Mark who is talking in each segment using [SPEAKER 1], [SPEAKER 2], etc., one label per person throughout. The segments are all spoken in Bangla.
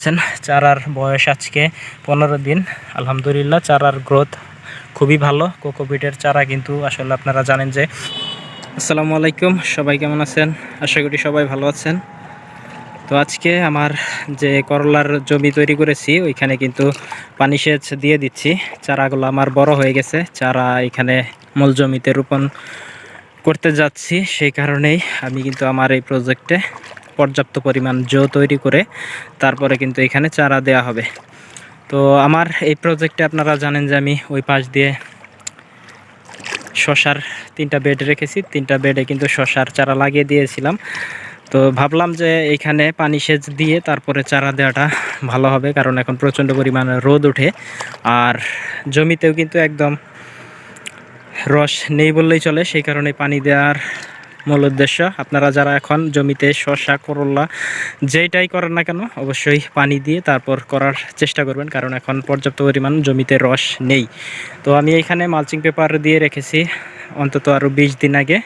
[SPEAKER 1] আছেন চারার বয়স আজকে পনেরো দিন। আলহামদুলিল্লাহ, চারার গ্রোথ খুবই ভালো। কোকোপিটের চারা কিন্তু আসলে আপনারা জানেন যে আসসালামু আলাইকুম, সবাই কেমন আছেন? আশা করি সবাই ভালো আছেন। তো আজকে আমার যে করলার জমি তৈরি করেছি, ওইখানে কিন্তু পানি সেচ দিয়ে দিচ্ছি। চারাগুলো আমার বড় হয়ে গেছে। চারা এখানে মূল জমিতে রোপণ করতে যাচ্ছি। সেই কারণেই আমি কিন্তু আমার এই প্রজেক্টে পর্যাপ্ত পরিমাণ জো তৈরি করে তারপরে কিন্তু এখানে চারা দেয়া হবে। তো আমার এই প্রজেক্টে আপনারা জানেন যে আমি ওই পাশ দিয়ে শশার তিনটা বেড রেখেছি। তিনটা বেডে কিন্তু শশার চারা লাগিয়ে দিয়েছিলাম। তো ভাবলাম যে এইখানে পানি সেচ দিয়ে তারপরে চারা দেওয়াটা ভালো হবে, কারণ এখন প্রচণ্ড পরিমাণে রোদ ওঠে। আর জমিতেও কিন্তু একদম রস নেই বললেই চলে, সেই কারণে পানি দেওয়ার মূল উদ্দেশ্য। আপনারা যারা এখন জমিতে শসা, করলা যেইটাই করেন না কেন, অবশ্যই পানি দিয়ে তারপর করার চেষ্টা করবেন, কারণ এখন পর্যাপ্ত পরিমাণ জমিতে রস নেই। তো আমি এখানে মালচিং পেপার দিয়ে রেখেছি। অন্তত আরও বিশ দিন আগে।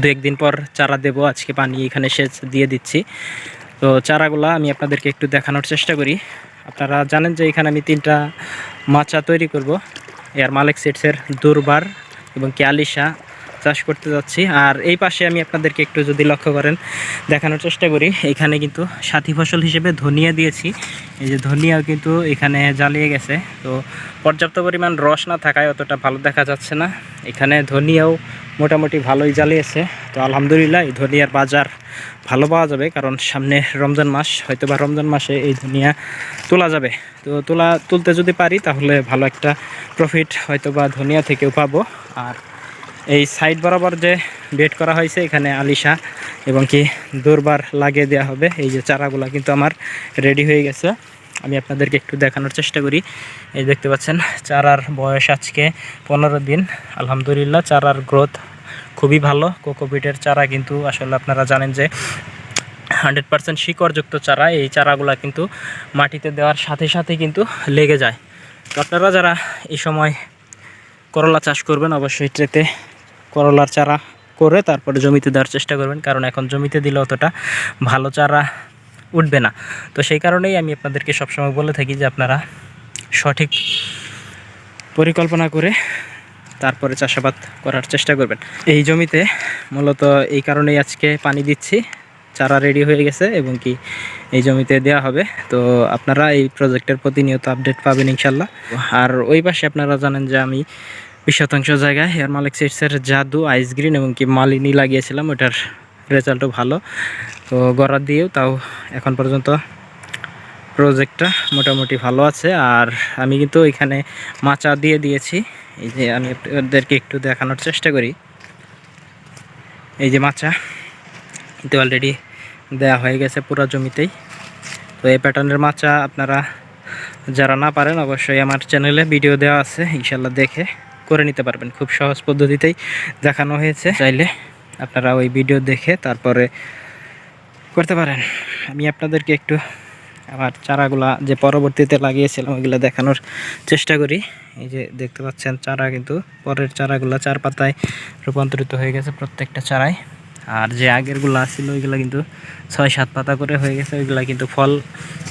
[SPEAKER 1] দু একদিন পর চারা দেব, আজকে পানি এখানে সেচ দিয়ে দিচ্ছি। তো চারাগুলা আমি আপনাদেরকে একটু দেখানোর চেষ্টা করি। আপনারা জানেন যে এখানে আমি তিনটা মাচা তৈরি করব। এয়ার মালিক সিটসের দুর্বার এবং ক্যালিশা চাষ করতে যাচ্ছি। আর এই পাশে আমি আপনাদেরকে একটু যদি লক্ষ্য করেন, দেখানোর চেষ্টা করি। এখানে কিন্তু সাথী ফসল হিসেবে ধনিয়া দিয়েছি। এই যে ধনিয়াও কিন্তু এখানে জ্বালিয়ে গেছে। তো পর্যাপ্ত পরিমাণ রস না থাকায় অতটা ভালো দেখা যাচ্ছে না। এখানে ধনিয়াও মোটামুটি ভালোই জ্বালিয়েছে। তো আলহামদুলিল্লাহ, এই ধনিয়ার বাজার ভালো পাওয়া যাবে। কারণ সামনে রমজান মাস হয়তো বা রমজান মাসে এই ধনিয়া তোলা যাবে। তো তোলা, তুলতে যদি পারি, তাহলে ভালো একটা প্রফিট হয়তো বা ধনিয়া থেকেও পাবো। আর এই সাইড বরাবর যে বেড করা হয়েছে, এখানে আলিশা এবং কি দুর্বার লাগিয়ে দেওয়া হবে। এই যে চারাগুলো কিন্তু আমার রেডি হয়ে গেছে। আমি আপনাদেরকে একটু দেখানোর চেষ্টা করি। এই দেখতে পাচ্ছেন, চারার বয়স আজকে পনেরো দিন। আলহামদুলিল্লাহ, চারার গ্রোথ খুবই ভালো। কোকোপিটের চারা কিন্তু আসলে আপনারা জানেন যে হান্ড্রেড পার্সেন্ট শিকড়যুক্ত চারা। এই চারাগুলা কিন্তু মাটিতে দেওয়ার সাথে সাথে কিন্তু লেগে যায়। আপনারা যারা এই সময় করলা চাষ করবেন, অবশ্যই ট্রেতে করলার চারা করে তারপরে জমিতে দেওয়ার চেষ্টা করবেন, কারণ এখন জমিতে দিলে অতটা ভালো চারা উঠবে না। তো সেই কারণেই আমি আপনাদেরকে সবসময় বলে থাকি যে আপনারা সঠিক পরিকল্পনা করে তারপরে চাষাবাদ করার চেষ্টা করবেন। এই জমিতে মূলত এই কারণেই আজকে পানি দিচ্ছি, চারা রেডি হয়ে গেছে এবং কি এই জমিতে দেওয়া হবে। তো আপনারা এই প্রজেক্টের প্রতিনিয়ত আপডেট পাবেন ইনশাল্লাহ। আর ওই পাশে আপনারা জানেন যে আমি বিশ শতাংশ জায়গায় হেয়ার মালিক সিটসের জাদু, আইস গ্রিন এবং কি মালিনী লাগিয়েছিলাম, ওটার রেজাল্টও ভালো। তো গড়া দিয়েও তাও এখন পর্যন্ত প্রজেক্টটা মোটামুটি ভালো আছে। আর আমি কিন্তু এখানে মাচা দিয়ে দিয়েছি। এই যে আমি ওদেরকে একটু দেখানোর চেষ্টা করি। এই যে মাচা কিন্তু অলরেডি দেয়া হয়ে গেছে পুরো জমিতেই। তো এই প্যাটার্নের মাচা আপনারা যারা না পারেন অবশ্যই আমার চ্যানেলে ভিডিও দেওয়া আছে ইনশাল্লাহ দেখে। করে নিতে পারবেন খুব সহজ পদ্ধতিতেই দেখানো হয়েছে। চাইলে আপনারা ওই ভিডিও দেখে তারপরে করতে পারেন। আমি আপনাদেরকে একটু আমার চারাগুলা যে পরবর্তীতে লাগিয়েছিলাম ওইগুলো দেখানোর চেষ্টা করি। এই যে দেখতে পাচ্ছেন চারা কিন্তু পরের চারাগুলো চার পাতায় রূপান্তরিত হয়ে গেছে প্রত্যেকটা চারায়। আর যে আগেরগুলো ছিল ওইগুলো কিন্তু ছয় সাত পাতা করে হয়ে গেছে। ওইগুলো কিন্তু ফল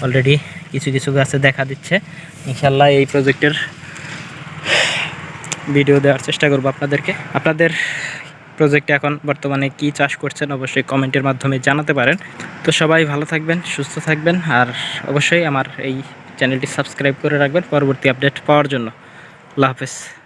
[SPEAKER 1] অলরেডি কিছু কিছু গাছে দেখা দিচ্ছে। ইনশাল্লাহ এই প্রজেক্টের ভিডিও দেওয়ার চেষ্টা করব আপনাদেরকে। আপনাদের প্রজেক্টে এখন বর্তমানে কি চাষ করছেন অবশ্যই কমেন্টের মাধ্যমে জানাতে পারেন। তো সবাই ভালো থাকবেন, সুস্থ থাকবেন, আর অবশ্যই আমার এই চ্যানেলটি সাবস্ক্রাইব করে রাখবেন পরবর্তী আপডেট পাওয়ার জন্য। আল্লাহ হাফেজ।